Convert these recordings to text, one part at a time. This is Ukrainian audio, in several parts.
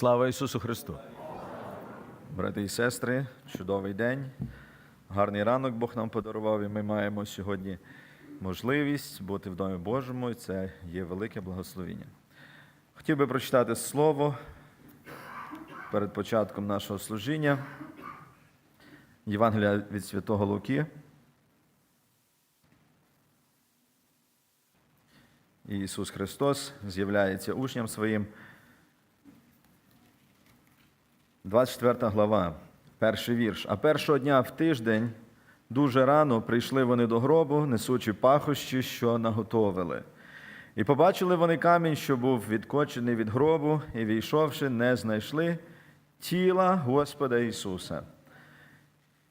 Слава Ісусу Христу! Брати і сестри, чудовий день, гарний ранок Бог нам подарував, і ми маємо сьогодні можливість бути в Домі Божому, і це є велике благословіння. Хотів би прочитати слово перед початком нашого служіння. Євангелія від Святого Луки. І Ісус Христос з'являється учням своїм. 24 глава, перший вірш. А першого дня в тиждень дуже рано прийшли вони до гробу, несучи пахощі, що наготовили. І побачили вони камінь, що був відкочений від гробу, і, війшовши, не знайшли тіла Господа Ісуса.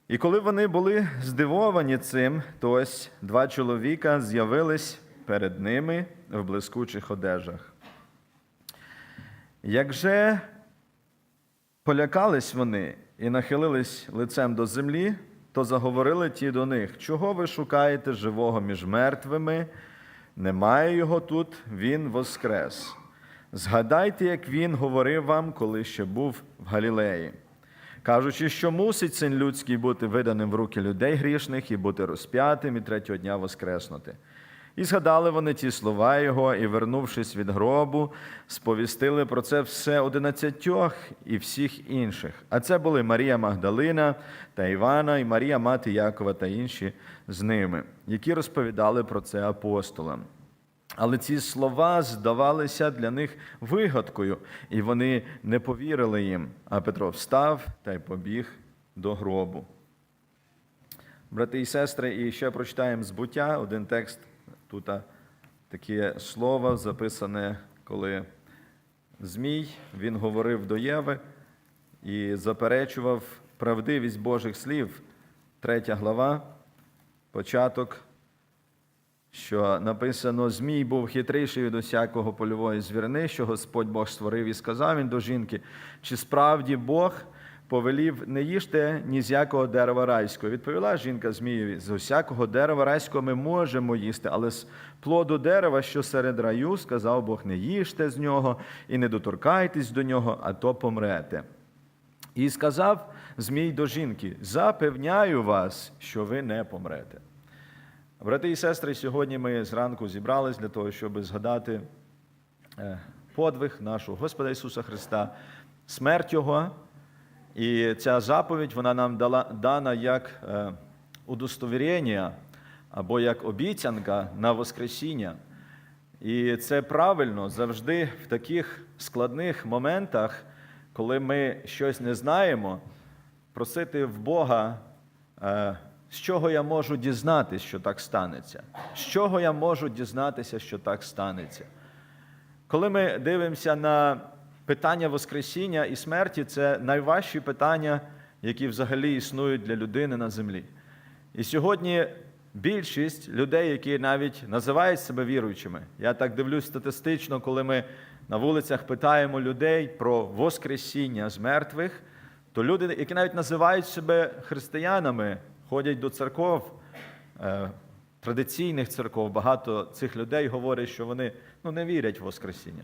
І коли вони були здивовані цим, то ось два чоловіка з'явились перед ними в блискучих одежах. Як же полякались вони і нахилились лицем до землі, то заговорили ті до них: чого ви шукаєте живого між мертвими? Немає його тут, він воскрес. Згадайте, як він говорив вам, коли ще був в Галілеї, кажучи, що мусить син людський бути виданим в руки людей грішних і бути розп'ятим, і третього дня воскреснути. І згадали вони ті слова його, і, вернувшись від гробу, сповістили про це все одинадцятьох і всіх інших. А це були Марія Магдалина та Івана, і Марія мати Якова та інші з ними, які розповідали про це апостолам. Але ці слова здавалися для них вигадкою, і вони не повірили їм. А Петро встав та й побіг до гробу. Брати і сестри, і ще прочитаємо збуття один текст. Тут таке слово записане, коли Змій він говорив до Єви і заперечував правдивість Божих слів, третя глава, початок, що написано: Змій був хитріший від усякого польової звірини, що Господь Бог створив і сказав він до жінки, чи справді Бог повелів не їжте ні з якого дерева райського. Відповіла жінка Змієві, з усякого дерева райського ми можемо їсти, але з плоду дерева, що серед раю, сказав Бог, не їжте з нього і не доторкайтесь до нього, а то помрете. І сказав Змій до жінки: запевняю вас, що ви не помрете. Брати і сестри, сьогодні ми зранку зібрались для того, щоб згадати е, подвиг нашого Господа Ісуса Христа, смерть Його. І ця заповідь вона нам дала, дана як е, удостовірення або як обіцянка на Воскресіння. І це правильно завжди в таких складних моментах, коли ми щось не знаємо, просити в Бога, е, з чого я можу дізнатися, що так станеться, з чого я можу дізнатися, що так станеться. Коли ми дивимося на питання Воскресіння і смерті це найважчі питання, які взагалі існують для людини на землі. І сьогодні більшість людей, які навіть називають себе віруючими, я так дивлюсь статистично, коли ми на вулицях питаємо людей про Воскресіння з мертвих, то люди, які навіть називають себе християнами, ходять до церков. е, Традиційних церков багато цих людей говорять, що вони ну, не вірять в Воскресіння.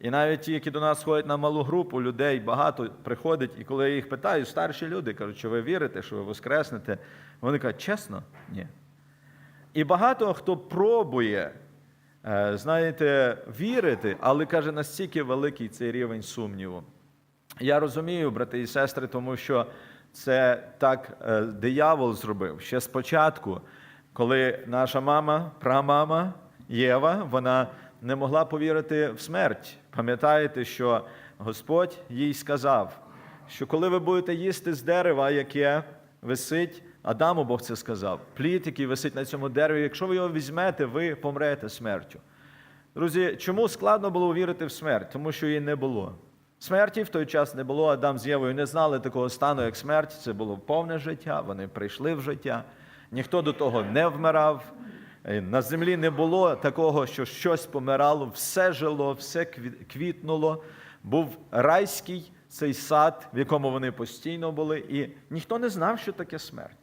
І навіть ті, які до нас ходять на малу групу, людей багато приходить, і коли я їх питаю, старші люди кажуть, що ви вірите, що ви воскреснете, вони кажуть, чесно, ні. І багато хто пробує, е, знаєте, вірити, але каже, настільки великий цей рівень сумніву. Я розумію, брати і сестри, тому що це так е, диявол зробив ще спочатку, коли наша мама, прамама Єва, вона не могла повірити в смерть. Пам'ятаєте, що Господь їй сказав, що коли ви будете їсти з дерева, яке висить, Адаму Бог це сказав, плід, який висить на цьому дереві, якщо ви його візьмете, ви помрете смертю. Друзі, чому складно було вірити в смерть? Тому що її не було. Смерті в той час не було. Адам з Євою не знали такого стану, як смерть. Це було повне життя, вони прийшли в життя. Ніхто до того не вмирав. Е, На землі не було такого, що щось помирало, все жило, все кві- квітнуло. Був райський цей сад, в якому вони постійно були, і ніхто не знав, що таке смерть.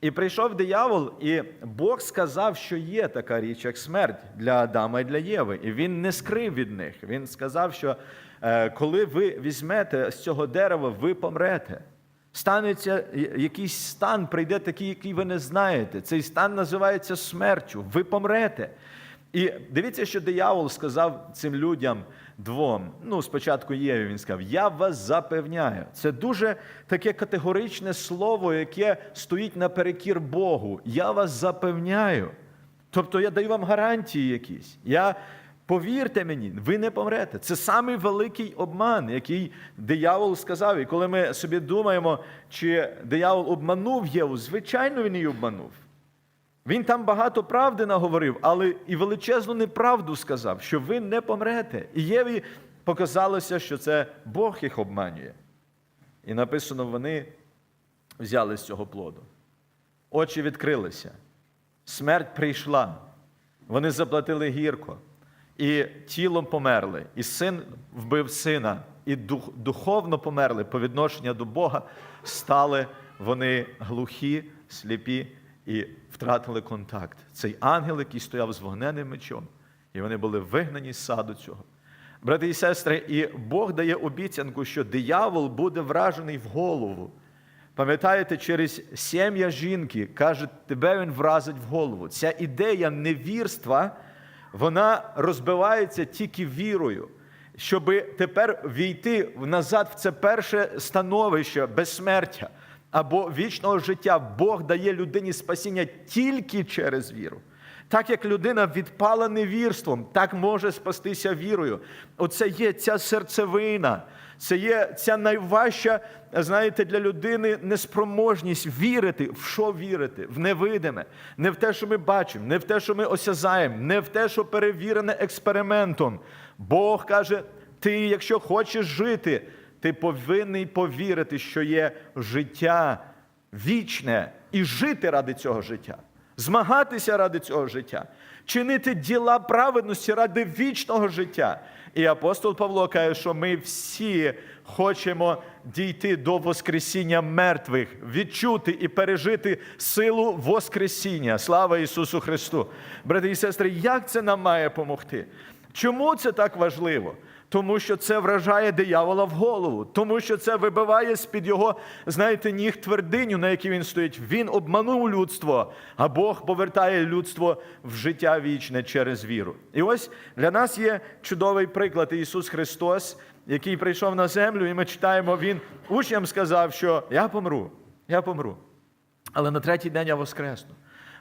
І прийшов диявол, і Бог сказав, що є така річ, як смерть для Адама і для Єви. І він не скрив від них. Він сказав, що е, коли ви візьмете з цього дерева, ви помрете. Станеться якийсь стан, прийде такий, який ви не знаєте. Цей стан називається смертю. Ви помрете. І дивіться, що диявол сказав цим людям двом. Ну, спочатку Єві він сказав: Я вас запевняю. Це дуже таке категоричне слово, яке стоїть наперекір Богу. Я вас запевняю. Тобто я даю вам гарантії якісь. Я повірте мені, ви не помрете. Це самий великий обман, який диявол сказав. І коли ми собі думаємо, чи диявол обманув Єву, звичайно, він її обманув. Він там багато правди наговорив, але і величезну неправду сказав, що ви не помрете. І Єві показалося, що це Бог їх обманює. І написано, вони взяли з цього плоду. Очі відкрилися, смерть прийшла, вони заплатили гірко, і тілом померли, і син вбив сина, і дух, духовно померли по відношенню до Бога, стали вони глухі, сліпі і втратили контакт. Цей ангел, який стояв з вогненним мечом, і вони були вигнані з саду цього. Брати і сестри, і Бог дає обіцянку, що диявол буде вражений в голову. Пам'ятаєте, через сім'я жінки каже, тебе він вразить в голову. Ця ідея невірства, вона розбивається тільки вірою, щоб тепер війти назад в це перше становище безсмертя або вічного життя. Бог дає людині спасіння тільки через віру. Так як людина відпала невірством, так може спастися вірою. Оце є ця серцевина, це є ця найважча, знаєте, для людини неспроможність вірити. В що вірити? В невидиме, не в те, що ми бачимо, не в те, що ми осязаємо, не в те, що перевірене експериментом. Бог каже: ти, якщо хочеш жити, ти повинен повірити, що є життя вічне, і жити ради цього життя змагатися ради цього життя, чинити діла праведності ради вічного життя. І апостол Павло каже, що ми всі хочемо дійти до Воскресіння мертвих, відчути і пережити силу Воскресіння. Слава Ісусу Христу! Брати і сестри, як це нам має допомогти? Чому це так важливо? Тому що це вражає диявола в голову, тому що це вибиває з-під його, знаєте, ніг твердиню, на якій він стоїть. Він обманув людство, а Бог повертає людство в життя вічне через віру. І ось для нас є чудовий приклад Ісус Христос, який прийшов на землю, і ми читаємо, Він учням сказав, що я помру, я помру. Але на третій день я воскресну.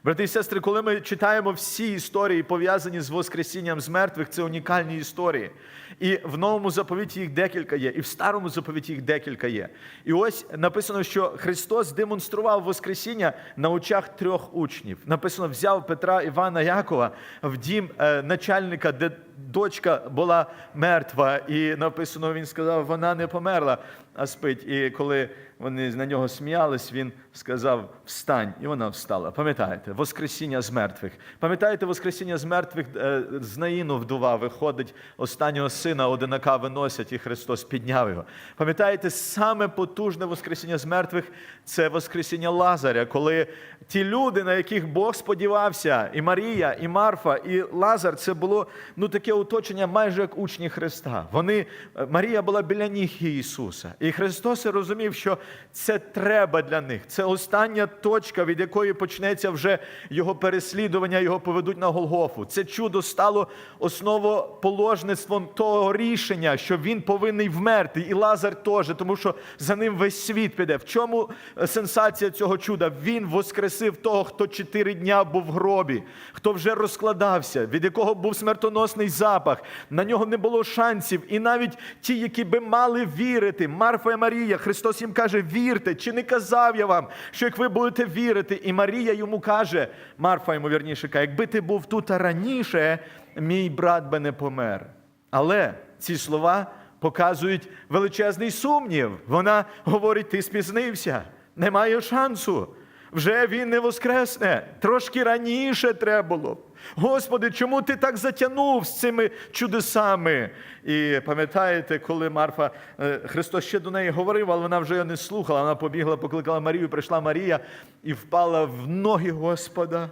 Брати і сестри, коли ми читаємо всі історії, пов'язані з Воскресінням з мертвих, це унікальні історії. І в новому заповіті їх декілька є, і в старому заповіті їх декілька є. І ось написано, що Христос демонстрував Воскресіння на очах трьох учнів. Написано, взяв Петра Івана Якова в дім е, начальника, де дочка була мертва. І написано, він сказав, вона не померла, а спить. І коли вони на нього сміялись, він сказав: Встань, і вона встала. Пам'ятаєте, Воскресіння з мертвих. Пам'ятаєте, Воскресіння з мертвих е, з Наїну вдова виходить, останнього сина одинака виносять, і Христос підняв його. Пам'ятаєте, саме потужне Воскресіння з мертвих це Воскресіння Лазаря, коли ті люди, на яких Бог сподівався, і Марія, і Марфа, і Лазар, це було ну таке оточення, майже як учні Христа. Вони Марія була біля ніг Ісуса, і Христос розумів, що це треба для них. Це остання точка, від якої почнеться вже його переслідування, його поведуть на Голгофу. Це чудо стало основоположництвом того рішення, що він повинен вмерти, і Лазар теж, тому що за ним весь світ піде. В чому сенсація цього чуда? Він воскресив того, хто чотири дня був в гробі, хто вже розкладався, від якого був смертоносний запах. На нього не було шансів. І навіть ті, які би мали вірити, Марфа і Марія, Христос їм каже: вірте, чи не казав я вам, що як ви будете вірити? І Марія йому каже, Марфа йому вірніше каже, якби ти був тут раніше, мій брат би не помер. Але ці слова показують величезний сумнів. Вона говорить: ти спізнився, немає шансу. Вже він не воскресне. Трошки раніше треба було. Господи, чому ти так затягнув з цими чудесами? І пам'ятаєте, коли Марфа е, Христос ще до неї говорив, але вона вже його не слухала. Вона побігла, покликала Марію, прийшла Марія і впала в ноги Господа.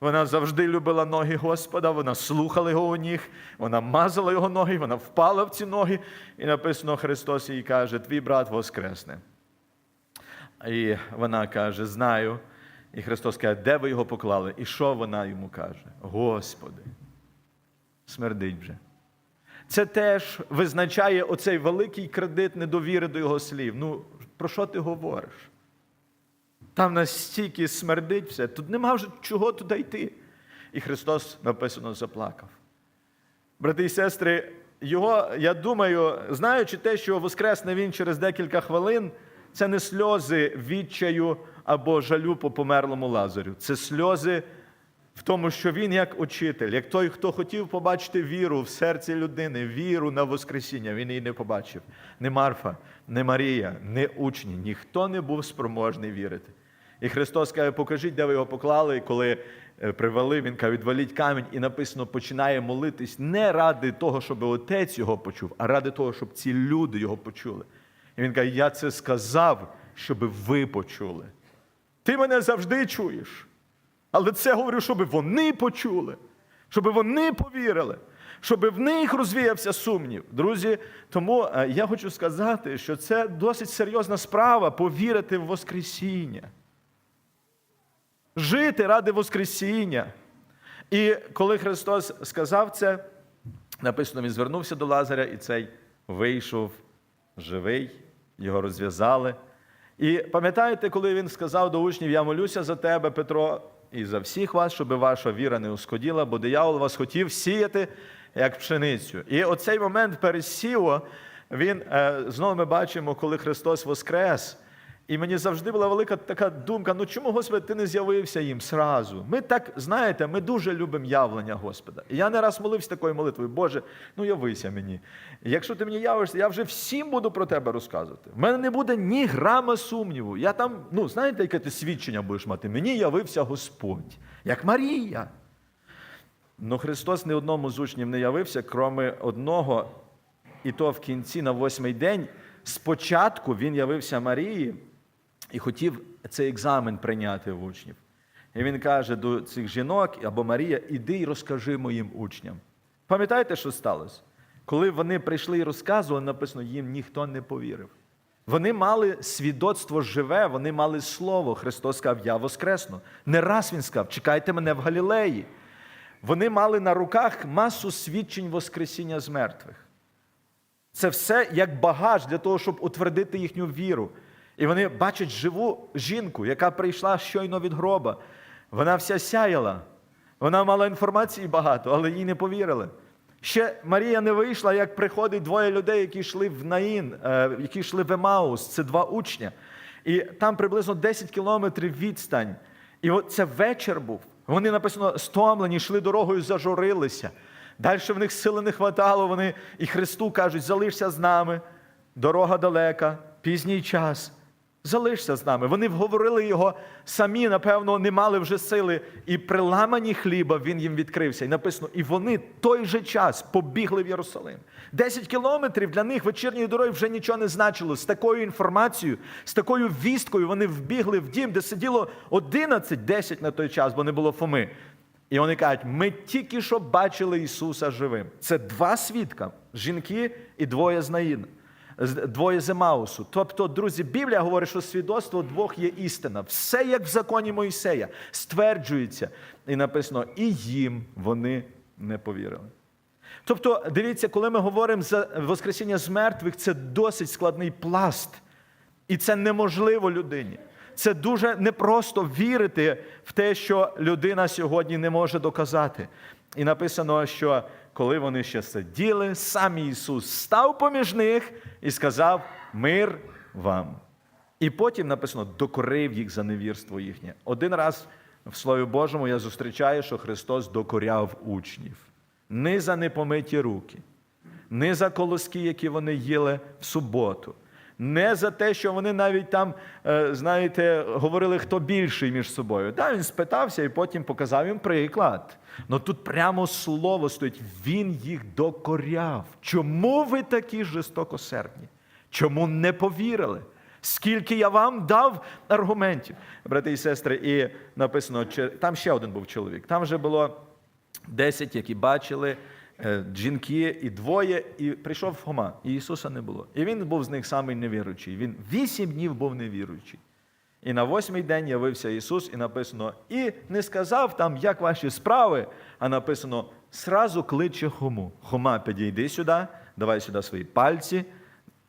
Вона завжди любила ноги Господа, вона слухала його у ніг, вона мазала його ноги, вона впала в ці ноги. І написано, Христос їй каже: Твій брат воскресне. І вона каже: Знаю. І Христос каже, де ви його поклали? І що вона йому каже? Господи, смердить вже. Це теж визначає оцей великий кредит недовіри до його слів. Ну, про що ти говориш? Там настільки смердить все, тут нема вже чого туди йти. І Христос написано заплакав. Брати і сестри, його, я думаю, знаючи те, що воскресне він через декілька хвилин, це не сльози відчаю або жалю по померлому Лазарю. Це сльози в тому, що він як учитель, як той, хто хотів побачити віру в серці людини, віру на Воскресіння, він її не побачив. Не Марфа, не Марія, не учні, ніхто не був спроможний вірити. І Христос каже, покажіть, де ви його поклали, коли е, привели, він каже, відваліть камінь, і написано, починає молитись не ради того, щоб отець його почув, а ради того, щоб ці люди його почули. І він каже, я це сказав, щоб ви почули. Ти мене завжди чуєш. Але це говорю, щоб вони почули, щоб вони повірили, щоб в них розвіявся сумнів. Друзі, тому е, я хочу сказати, що це досить серйозна справа повірити в Воскресіння. Жити ради Воскресіння. І коли Христос сказав це, написано, він звернувся до Лазаря, і цей вийшов живий, його розв'язали. І пам'ятаєте, коли він сказав до учнів: Я молюся за тебе, Петро, і за всіх вас, щоб ваша віра не ускоділа, бо диявол вас хотів сіяти як пшеницю. І оцей момент пересіло, він е, знову ми бачимо, коли Христос воскрес. І мені завжди була велика така думка: ну чому, Господи, ти не з'явився їм сразу? Ми так, знаєте, ми дуже любимо явлення Господа. І я не раз молився такою молитвою, Боже, ну явися мені. Якщо ти мені явишся, я вже всім буду про тебе розказувати. В мене не буде ні грама сумніву. Я там, ну знаєте, яке ти свідчення будеш мати? Мені явився Господь, як Марія. Ну Христос ні одному з учнів не явився, кроме одного, і то в кінці на восьмий день. Спочатку він явився Марії і хотів цей екзамен прийняти в учнів. І він каже до цих жінок або Марія, іди і розкажи моїм учням. Пам'ятаєте, що сталося? Коли вони прийшли і розказували, написано, їм ніхто не повірив. Вони мали свідоцтво живе, вони мали слово. Христос сказав, я воскресну. Не раз він сказав, чекайте мене в Галілеї. Вони мали на руках масу свідчень Воскресіння з мертвих. Це все як багаж для того, щоб утвердити їхню віру. І вони бачать живу жінку, яка прийшла щойно від гроба. Вона вся сяяла. Вона мала інформації багато, але їй не повірили. Ще Марія не вийшла, як приходить двоє людей, які йшли в Наїн, е, які йшли в Емаус. Це два учня. І там приблизно 10 кілометрів відстань. І от це вечір був. Вони написано стомлені, йшли дорогою, зажурилися. Далі в них сили не хватало. Вони і Христу кажуть: залишся з нами. Дорога далека, пізній час. Залишся з нами. Вони вговорили його самі, напевно, не мали вже сили. І при ламані хліба він їм відкрився. І написано, і вони той же час побігли в Єрусалим. Десять кілометрів для них вечірньої дороги вже нічого не значило. З такою інформацією, з такою вісткою вони вбігли в дім, де сиділо 11-10 на той час, бо не було Фоми. І вони кажуть, ми тільки що бачили Ісуса живим. Це два свідка: жінки і двоє з Наїна двоє з Емаусу. Тобто, друзі, Біблія говорить, що свідоцтво двох є істина. Все як в законі Моїсея, стверджується. І написано, і їм вони не повірили. Тобто, дивіться, коли ми говоримо за Воскресіння з мертвих, це досить складний пласт. І це неможливо людині. Це дуже непросто вірити в те, що людина сьогодні не може доказати. І написано, що коли вони ще сиділи, сам Ісус став поміж них і сказав: Мир вам. І потім написано, докорив їх за невірство їхнє. Один раз в Слові Божому я зустрічаю, що Христос докоряв учнів. Не за непомиті руки, не за колоски, які вони їли в суботу, Не за те, що вони навіть там, е, знаєте, говорили, хто більший між собою. Да, він спитався і потім показав їм приклад. Ну тут прямо слово стоїть. Він їх докоряв. Чому ви такі жорстокосердні? Чому не повірили? Скільки я вам дав аргументів, брати і сестри, і написано, там ще один був чоловік. Там вже було 10, які бачили жінки і двоє, і прийшов Хома, і Ісуса не було. І він був з них самий невіруючий. Він вісім днів був невіруючий. І на восьмий день явився Ісус, і написано, і не сказав там, як ваші справи, а написано, сразу кличе Хому. Хома, підійди сюди, давай сюди свої пальці,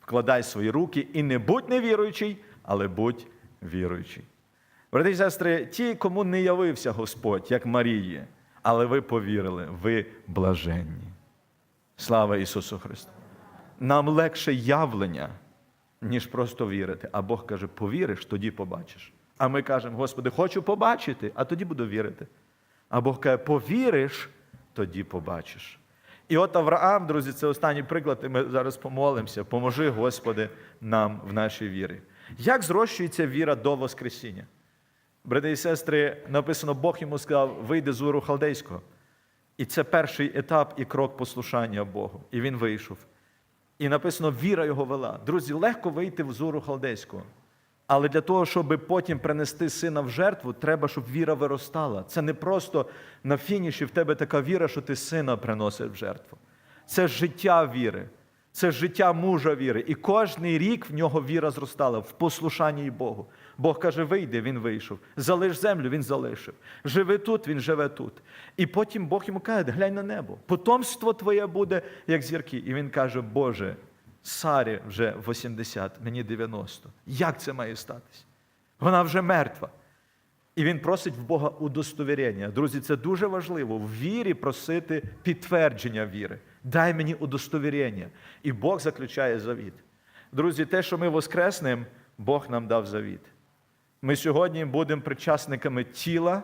вкладай свої руки і не будь невіруючий, але будь віруючий. Брати і сестри, ті, кому не явився Господь, як Марії, але ви повірили, ви блаженні. Слава Ісусу Христу! Нам легше явлення, ніж просто вірити. А Бог каже: повіриш, тоді побачиш. А ми кажемо, Господи, хочу побачити, а тоді буду вірити. А Бог каже, повіриш, тоді побачиш. І от Авраам, друзі, це останній приклад, і ми зараз помолимося. Поможи, Господи, нам в нашій вірі. Як зрощується віра до Воскресіння? Брати і сестри, написано, Бог йому сказав, вийди з Уру Халдейського. І це перший етап і крок послушання Богу. І він вийшов. І написано, віра його вела. Друзі, легко вийти в зору халдейського. Але для того, щоб потім принести сина в жертву, треба, щоб віра виростала. Це не просто на фініші в тебе така віра, що ти сина приносиш в жертву. Це життя віри, це життя мужа віри. І кожний рік в нього віра зростала в послушанні Богу. Бог каже: вийди, він вийшов. Залиш землю, він залишив. Живи тут, він живе тут. І потім Бог йому каже: глянь на небо. Потомство твоє буде, як зірки. І він каже: Боже, Сарі вже 80, мені 90. Як це має статись? Вона вже мертва. І він просить в Бога удостовірення. Друзі, це дуже важливо в вірі просити підтвердження віри. Дай мені удостовірення. І Бог заключає завіт. Друзі, те, що ми воскреснемо, Бог нам дав завіт. Ми сьогодні будемо причасниками тіла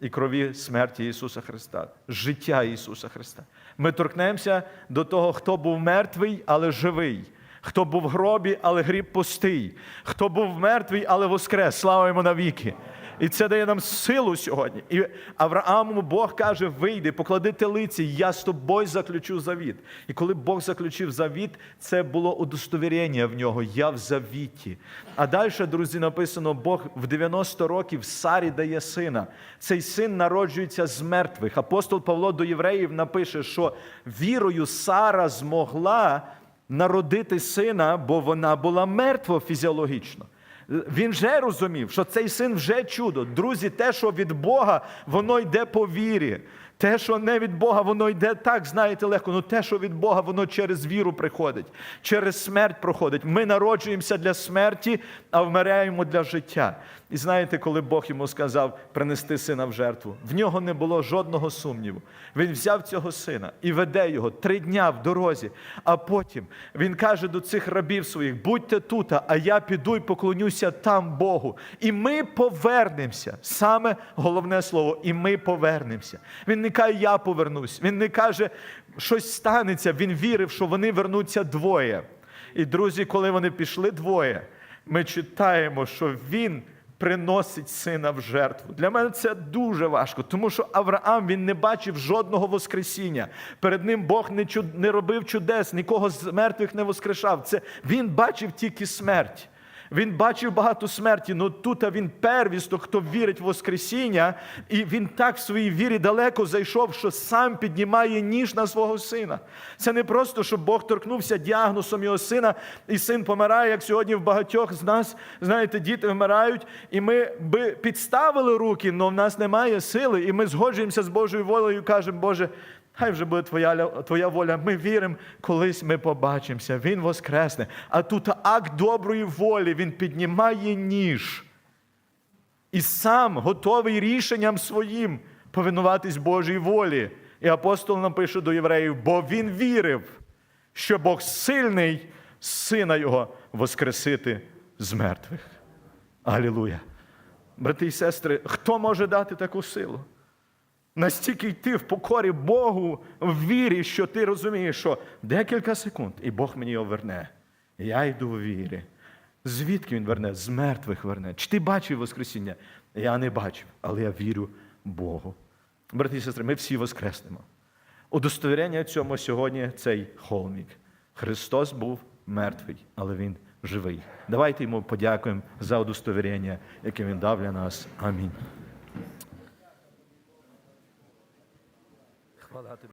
і крові смерті Ісуса Христа, життя Ісуса Христа. Ми торкнемося до того, хто був мертвий, але живий. Хто був в гробі, але гріб пустий, хто був мертвий, але воскрес, слава йому навіки. І це дає нам силу сьогодні. І Аврааму Бог каже: вийди, поклади телиці, я з тобою заключу завіт. І коли Бог заключив завіт, це було удостовірення в нього. Я в завіті. А далі, друзі, написано: Бог в 90 років Сарі дає сина. Цей син народжується з мертвих. Апостол Павло до євреїв напише, що вірою Сара змогла народити сина, бо вона була мертва фізіологічно. Він вже розумів, що цей син вже чудо. Друзі, те, що від Бога, воно йде по вірі. Те, що не від Бога, воно йде так, знаєте, легко. Ну те, що від Бога, воно через віру приходить, через смерть проходить. Ми народжуємося для смерті, а вмираємо для життя. І знаєте, коли Бог йому сказав принести сина в жертву, в нього не було жодного сумніву. Він взяв цього сина і веде його три дня в дорозі. А потім він каже до цих рабів своїх: будьте тут, а я піду і поклонюся там Богу. І ми повернемося. Саме головне слово, і ми повернемося. Він не каже, я повернусь. Він не каже, щось станеться. Він вірив, що вони вернуться двоє. І друзі, коли вони пішли двоє, ми читаємо, що він приносить сина в жертву. Для мене це дуже важко, тому що Авраам він не бачив жодного воскресіння. Перед ним Бог не, чуд... не робив чудес, нікого з мертвих не воскрешав. Це він бачив тільки смерть. Він бачив багато смерті, але тут він первісток, хто вірить в Воскресіння, і він так в своїй вірі далеко зайшов, що сам піднімає ніж на свого сина. Це не просто, що Бог торкнувся діагнозом його сина, і син помирає, як сьогодні в багатьох з нас, знаєте, діти вмирають, і ми би підставили руки, але в нас немає сили, і ми згоджуємося з Божою волею і кажемо, Боже. Хай вже буде твоя, твоя воля. Ми віримо, колись ми побачимося. Він воскресне. А тут акт доброї волі, він піднімає ніж. І сам готовий рішенням своїм повинуватись Божій волі. І апостол напише до євреїв, бо він вірив, що Бог сильний сина його воскресити з мертвих. Алілуя. Брати і сестри, хто може дати таку силу? Настільки йти в покорі Богу в вірі, що ти розумієш, що декілька секунд, і Бог мені його верне. Я йду в вірі. Звідки він верне? З мертвих верне. Чи ти бачив Воскресіння? Я не бачив, але я вірю Богу. Брати і сестри, ми всі воскреснемо. Удостовірення цьому сьогодні цей холмік. Христос був мертвий, але Він живий. Давайте йому подякуємо за удостовірення, яке він дав для нас. Амінь.